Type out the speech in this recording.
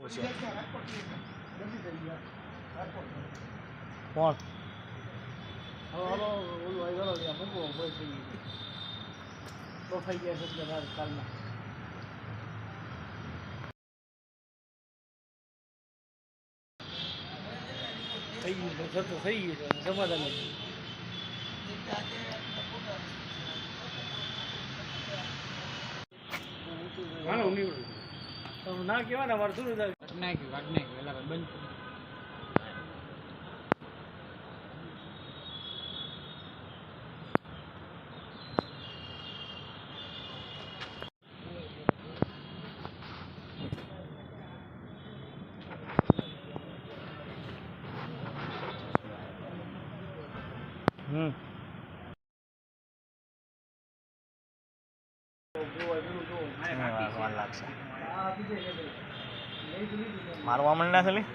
છે કોણ થઈ ગયું છે થતું થઈ ગયું છે સમાધાન જ. હાલો નીકળું તો ના કહેવાય ને અમારે શું થાય નાખ્યું કાઢ નાખ્યું એટલે બંધ હમ મારવા માંડ ના ખાલી